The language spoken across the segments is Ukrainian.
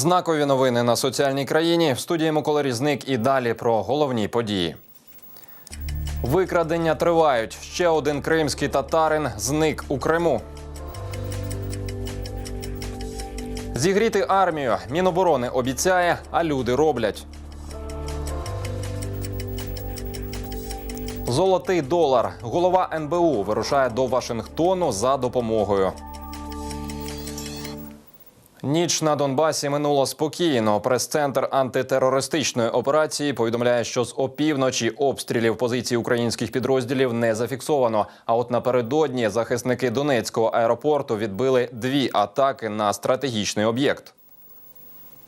Знакові новини на соціальній країні. В студії Микола Різник і далі про головні події. Викрадення тривають. Ще один кримський татарин зник у Криму. Зігріти армію. Міноборони обіцяє, а люди роблять. Золотий долар. Голова НБУ вирушає до Вашингтону за допомогою. Ніч на Донбасі минуло спокійно. Прес-центр антитерористичної операції повідомляє, що з опівночі обстрілів позицій українських підрозділів не зафіксовано. А от напередодні захисники Донецького аеропорту відбили дві атаки на стратегічний об'єкт.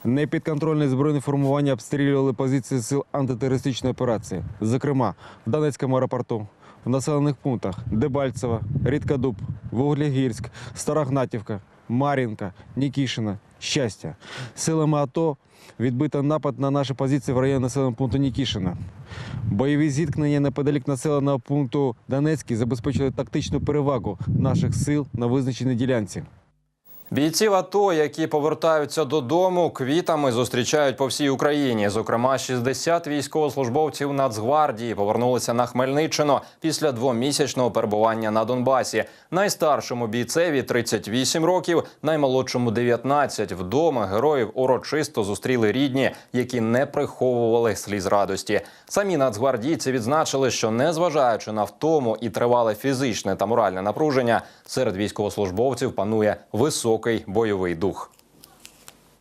Непідконтрольні збройні формування обстрілювали позиції сил антитерористичної операції, зокрема в Донецькому аеропорту, в населених пунктах Дебальцево, Рідкодуб, Вуглегірськ, Старогнатівка, Мар'їнка, Нікішина, Щастя. Силами АТО відбито напад на наші позиції в районі населеного пункту Нікішина. Бойові зіткнення неподалік населеного пункту Донецький забезпечили тактичну перевагу наших сил на визначеній ділянці. Бійців АТО, які повертаються додому, квітами зустрічають по всій Україні. Зокрема, 60 військовослужбовців Нацгвардії повернулися на Хмельниччину після двомісячного перебування на Донбасі. Найстаршому бійцеві 38 років, наймолодшому 19. Вдома героїв урочисто зустріли рідні, які не приховували сліз радості. Самі нацгвардійці відзначили, що незважаючи на втому і тривале фізичне та моральне напруження, серед військовослужбовців панує високий бойовий дух.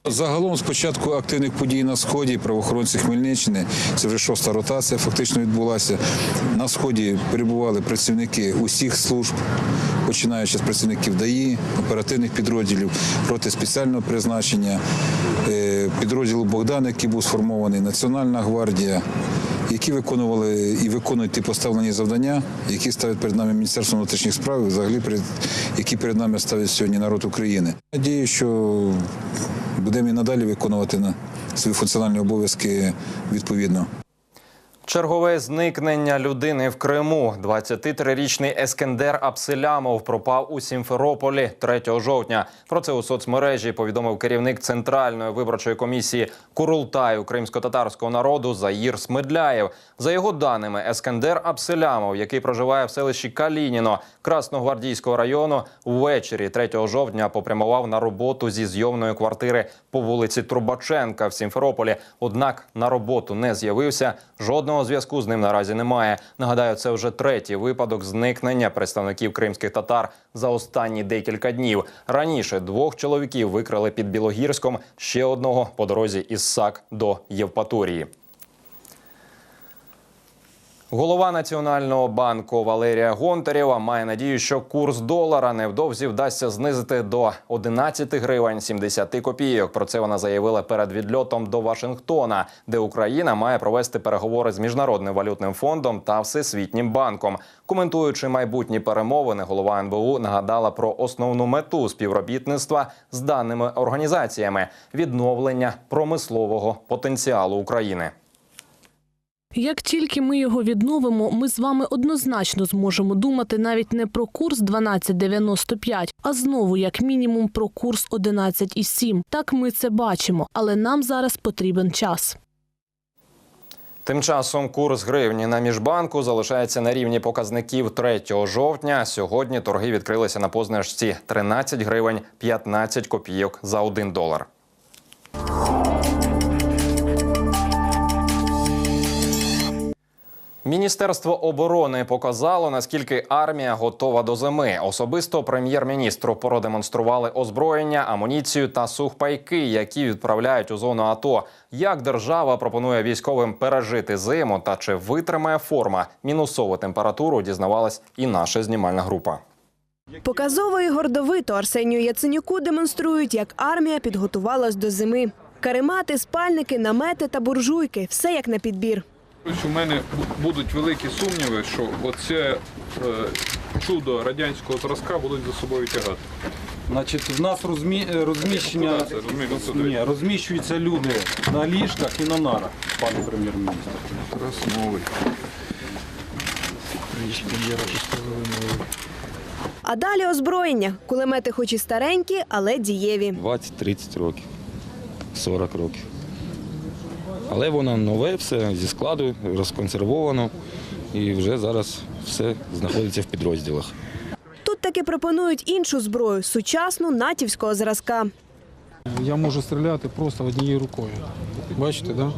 Загалом з початку активних подій на сході правоохоронці Хмельниччини, це вже шоста ротація, фактично відбулася. На сході перебували працівники усіх служб, починаючи з працівників ДАІ, оперативних підрозділів, роти спеціального призначення, е, підрозділу Богдан, який був сформований, Національна гвардія, які виконували і виконують ті поставлені завдання, які ставить перед нами Міністерство внутрішніх справ, взагалі перед які перед нами ставить сьогодні народ України. Надію, що будемо і надалі виконувати на свої функціональні обов'язки відповідно. Чергове зникнення людини в Криму. 23-річний Ескендер Апселямов пропав у Сімферополі 3 жовтня. Про це у соцмережі повідомив керівник центральної виборчої комісії Курултаю кримсько-татарського народу Заїр Смедляєв. За його даними, Ескендер Апселямов, який проживає в селищі Калініно Красногвардійського району, ввечері 3 жовтня попрямував на роботу зі зйомної квартири по вулиці Трубаченка в Сімферополі. Однак на роботу не з'явився. Жодного зв'язку з ним наразі немає. Нагадаю, це вже третій випадок зникнення представників кримських татар за останні декілька днів. Раніше двох чоловіків викрали під Білогірськом, ще одного по дорозі із САК до Євпаторії. Голова Національного банку Валерія Гонтарєва має надію, що курс долара невдовзі вдасться знизити до 11 гривень 70 копійок. Про це вона заявила перед відльотом до Вашингтона, де Україна має провести переговори з міжнародним валютним фондом та всесвітнім банком. Коментуючи майбутні перемовини, голова НБУ нагадала про основну мету співробітництва з даними організаціями відновлення промислового потенціалу України. Як тільки ми його відновимо, ми з вами однозначно зможемо думати навіть не про курс 12,95, а знову як мінімум про курс 11,7. Так ми це бачимо, але нам зараз потрібен час. Тим часом курс гривні на міжбанку залишається на рівні показників 3 жовтня. Сьогодні торги відкрилися на позначці 13 гривень 15 копійок за 1 долар. Міністерство оборони показало, наскільки армія готова до зими. Особисто прем'єр-міністру продемонстрували озброєння, амуніцію та сухпайки, які відправляють у зону АТО. Як держава пропонує військовим пережити зиму та чи витримає форма мінусову температуру, дізнавалась і наша знімальна група. Показово і гордовито Арсенію Яценюку демонструють, як армія підготувалась до зими. Каремати, спальники, намети та буржуйки – все як на підбір. У мене будуть великі сумніви, що оце е, чудо радянського зразка будуть за собою тягати. Значить, в нас розмі... е, розміщення. Ні, розміщуються люди на ліжках і на нарах, пане прем'єр-міністр. Красновий. А далі озброєння. Кулемети хоч і старенькі, але дієві. 20-30 років. 40 років. Але воно нове, все зі складу, розконсервовано і вже зараз все знаходиться в підрозділах. Тут таки пропонують іншу зброю сучасну натівського зразка. Я можу стріляти просто однією рукою. Бачите, да?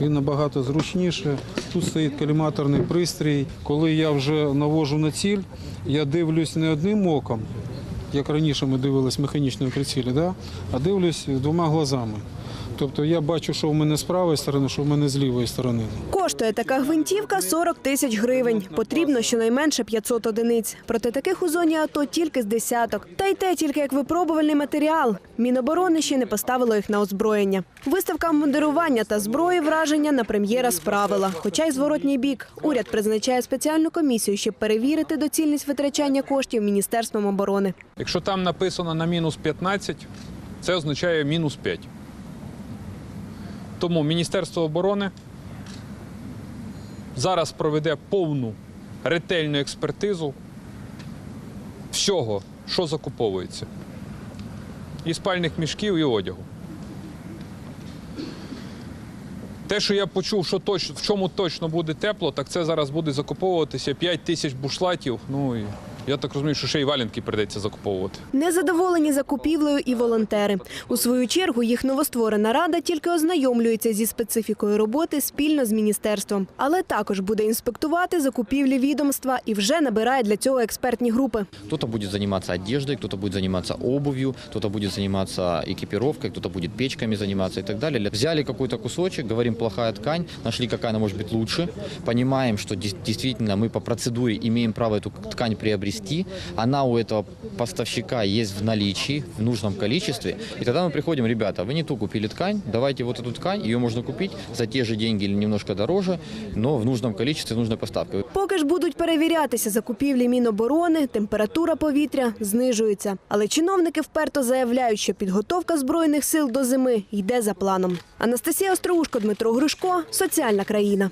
Він набагато зручніше. Тут стоїть коліматорний пристрій. Коли я вже навожу на ціль, я дивлюсь не одним оком, як раніше ми дивились механічної прицілі, да? а дивлюсь двома глазами. Тобто я бачу, що в мене з правої сторони, що в мене з лівої сторони. Коштує така гвинтівка 40 тисяч гривень. Потрібно щонайменше 500 одиниць. Проте таких у зоні АТО тільки з десяток. Та й те тільки як випробувальний матеріал. Міноборони ще не поставило їх на озброєння. Виставка мундирування та зброї враження на прем'єра справила. Хоча й зворотній бік. Уряд призначає спеціальну комісію, щоб перевірити доцільність витрачання коштів Міністерством оборони. Якщо там написано на мінус 15, це означає мінус 5. Тому Міністерство оборони зараз проведе повну ретельну експертизу всього, що закуповується. І спальних мішків, і одягу. Те, що я почув, що точ, в чому точно буде тепло, так це зараз буде закуповуватися 5 тисяч бушлатів. Ну і я так розумію, що ще й валянки прийдеться закуповувати. Незадоволені закупівлею і волонтери. У свою чергу їх новостворена рада тільки ознайомлюється зі специфікою роботи спільно з міністерством, але також буде інспектувати закупівлі відомства і вже набирає для цього експертні групи. Кто-то будет заниматься одеждой, кто-то будет заниматься обувью, кто-то будет заниматься экипировкой, кто-то будет печками заниматься и так далее. Взяли какой-то кусочек, говорим, плохая ткань, нашли, какая она может быть лучше, понимаем, что дес- действительно мы по процедуре имеем право эту ткань приобрести, она у этого поставщика есть в наличии, в нужном количестве, и тогда мы приходим, ребята, вы не ту купили ткань, давайте вот эту ткань, ее можно купить за те же деньги или немножко дороже, но в нужном количестве, с нужной поставкой. Поки ж будуть перевірятися закупівлі Міноборони, температура повітря знижується. Але чиновники вперто заявляють, що підготовка збройних сил до зими йде за планом. Анастасія Остроушко, Дмитро Гришко, соціальна країна.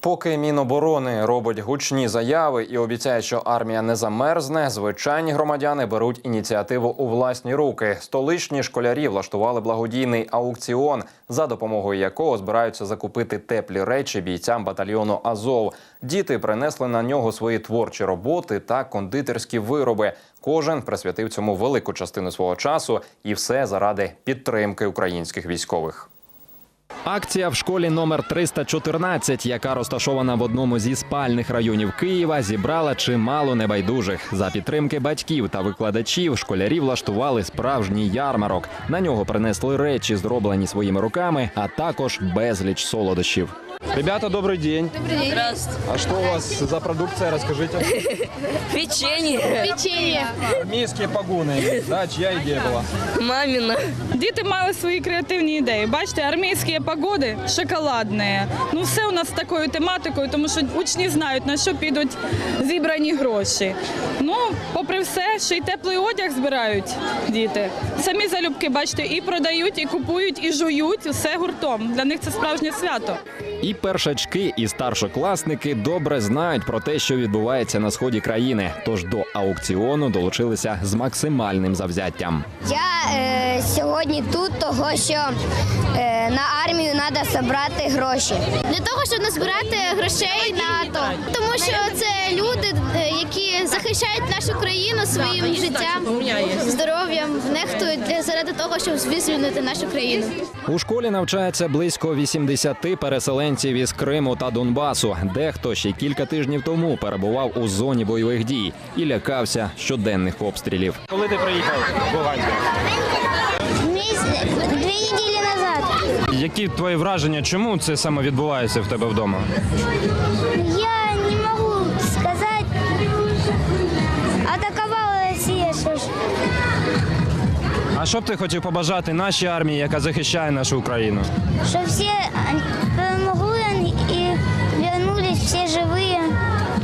Поки Міноборони робить гучні заяви і обіцяє, що армія не замерзне, звичайні громадяни беруть ініціативу у власні руки. Столичні школярі влаштували благодійний аукціон, за допомогою якого збираються закупити теплі речі бійцям батальйону Азов. Діти принесли на нього свої творчі роботи та кондитерські вироби. Кожен присвятив цьому велику частину свого часу, і все заради підтримки українських військових. Акція в школі номер 314, яка розташована в одному зі спальних районів Києва, зібрала чимало небайдужих. За підтримки батьків та викладачів школярі влаштували справжній ярмарок. На нього принесли речі, зроблені своїми руками, а також безліч солодощів. Ребята, добрый день. Здравствуйте. А что у вас за продукция, расскажите? Печенье. Печенье. Армейские погоны. Да, чья идея была? Мамина. Діти мали свої креативні ідеї. Бачите, армійські погоди шоколадні. Ну все у нас з такою тематикою, тому що учні знають на що підуть зібрані гроші. Ну, попри все, ще й теплий одяг збирають діти. Самі залюбки, бачите, і продають, і купують, і жують все гуртом. Для них це справжнє свято. І першачки, і старшокласники добре знають про те, що відбувається на сході країни. Тож до аукціону долучилися з максимальним завзяттям. Я е, сьогодні тут, того що е, на армію треба зібрати гроші. Для того, щоб назбирати грошей на АТО. Тому що це люди, е, які захищають нашу країну своїм життям, здоров'ям, нехтують для заради того, щоб звільнити нашу країну. У школі навчається близько 80 переселенців із Криму та Донбасу. Дехто ще кілька тижнів тому перебував у зоні бойових дій і лякався щоденних обстрілів. Коли ти приїхав в Луганськ? Дві неділі назад Які твої враження? Чому це саме відбувається в тебе вдома? я не можу сказати, атакувала Росія. Що ж. А що б ти хотів побажати нашій армії, яка захищає нашу Україну? Щоб всі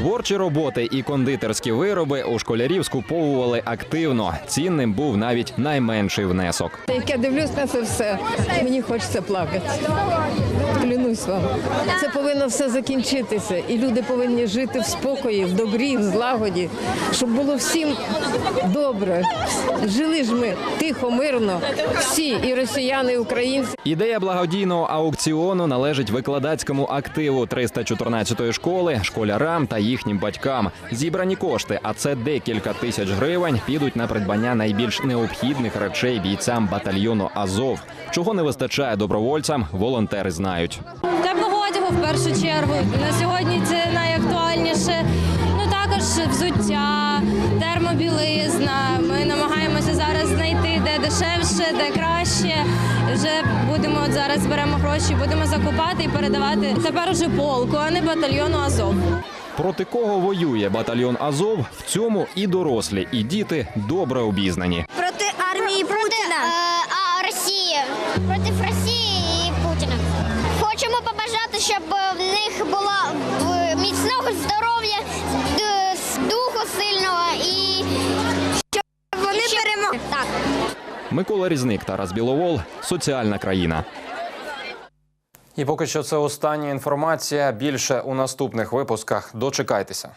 всего Творчі роботи і кондитерські вироби у школярів скуповували активно. Цінним був навіть найменший внесок. Як я дивлюсь на це все, мені хочеться плакати. Клянусь вам. Це повинно все закінчитися. І люди повинні жити в спокої, в добрі, в злагоді, щоб було всім добре. Жили ж ми тихо, мирно, всі, і росіяни, і українці. Ідея благодійного аукціону належить викладацькому активу 314-ї школи, школярам та їхнім батькам. Зібрані кошти, а це декілька тисяч гривень, підуть на придбання найбільш необхідних речей бійцям батальйону Азов. Чого не вистачає добровольцям, волонтери знають. Теплого одягу в першу чергу. На сьогодні це найактуальніше. Ну також взуття, термобілизна. Ми намагаємося зараз знайти де дешевше, де краще. Вже будемо от зараз зберемо гроші, будемо закупати і передавати тепер уже полку, а не батальйону Азов. Проти кого воює батальйон Азов? В цьому і дорослі, і діти добре обізнані. Проти армії Путіна. а, Росії. Проти Росії і Путіна. Хочемо побажати, щоб в них було е, міцного здоров'я, духу сильного і щоб вони перемогли. Так. Микола Різник, Тарас Біловол, соціальна країна. І поки що це остання інформація. Більше у наступних випусках. Дочекайтеся.